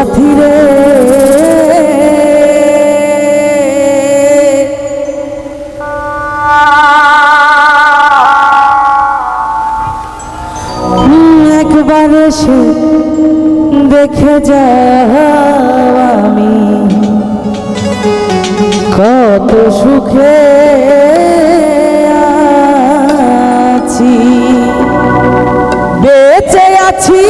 সাথী রে একবার সে দেখে যাও আমি। কত সুখে আছি। বেঁচে আছি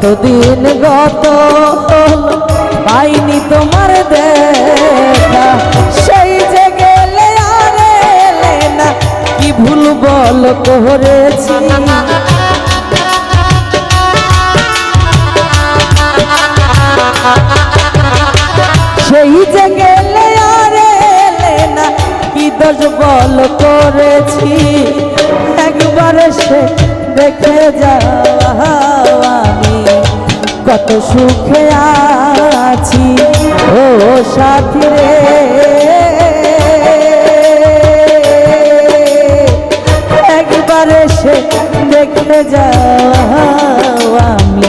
কতদিন গত পাইনি তোমার দেখা। সেই যে গেলে আর এলে না, কি ভুল বল করেছি? সেই কত সুখে আছি। ও সাথী রে একবার এসে দেখতে যাও আমি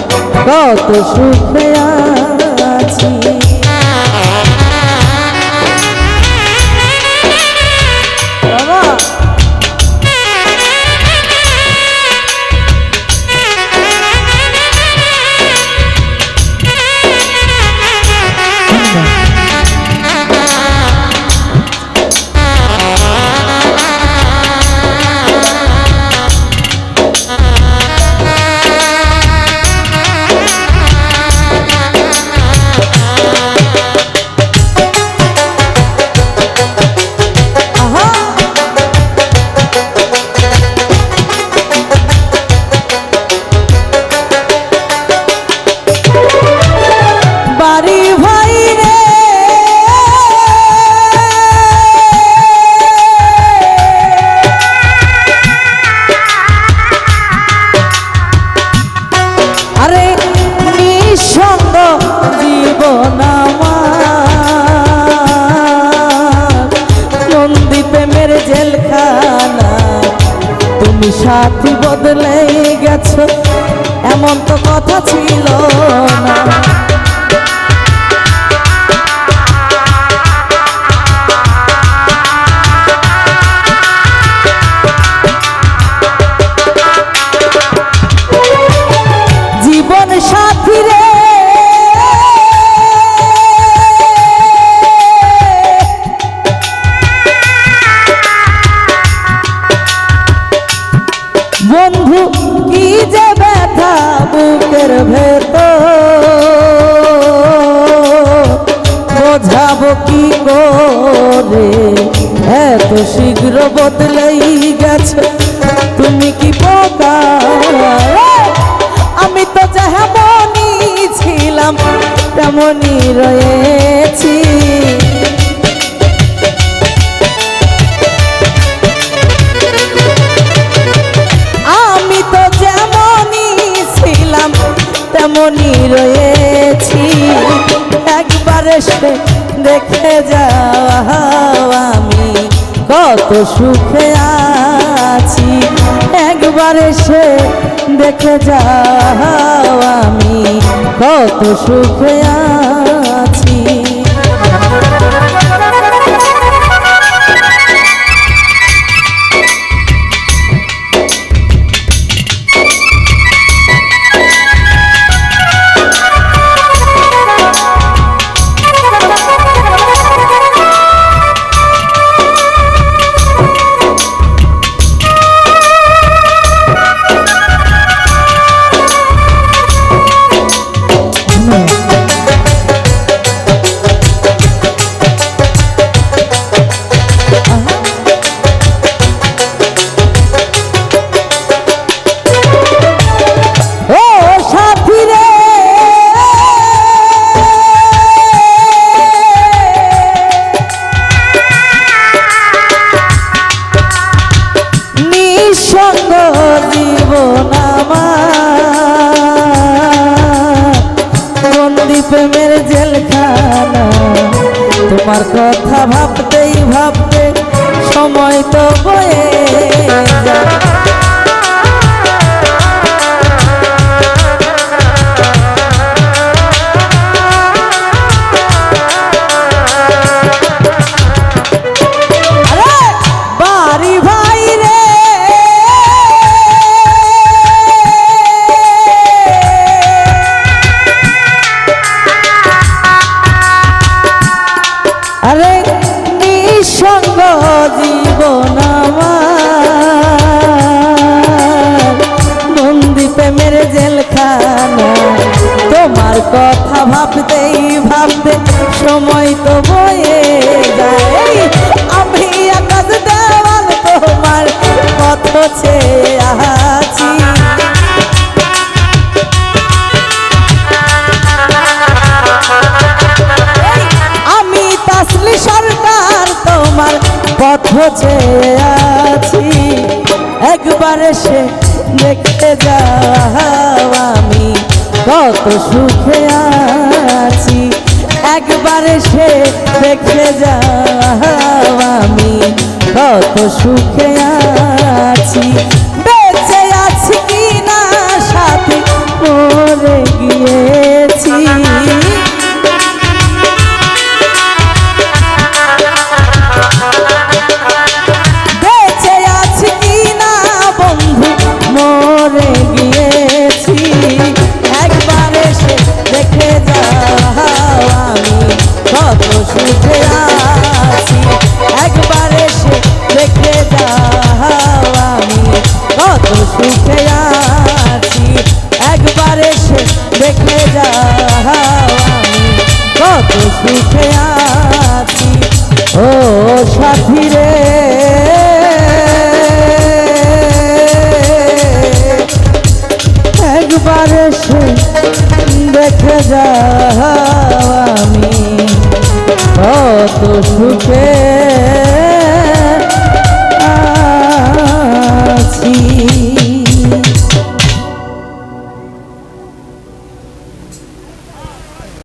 কত সুখে আছি। সাথী বদলে গেছো এমন তো কথা ছিল না। ভেতর বোঝাবো কি করে? এত শীঘ্র বদলেই গেছ। তুমি কি পোকা আমি তো যেমনই ছিলাম, তেমনই রয়েছি। তেমনই রয়েছি। একবার এসে দেখে যাও আমি কত সুখে আছি। একবার এসে দেখে যাও আমি কত সুখে আছি তোমার কথা ভাবতেই ভাবতে সময় তো বয়ে যায়। পথ চেয়ে আছি। একবার এসে দেখতে যাও আমি, কত সুখে আছি। একবার এসে দেখে যাও আমি, কত সুখে আছি। বেঁচে আছি কি না সাথে মরে গিয়েছি। সুখে আছি। একবার এসে দেখে যাও কত সুখে আছি। ও সাথী রে। একবার এসে দেখে যাও আমি কত সুখে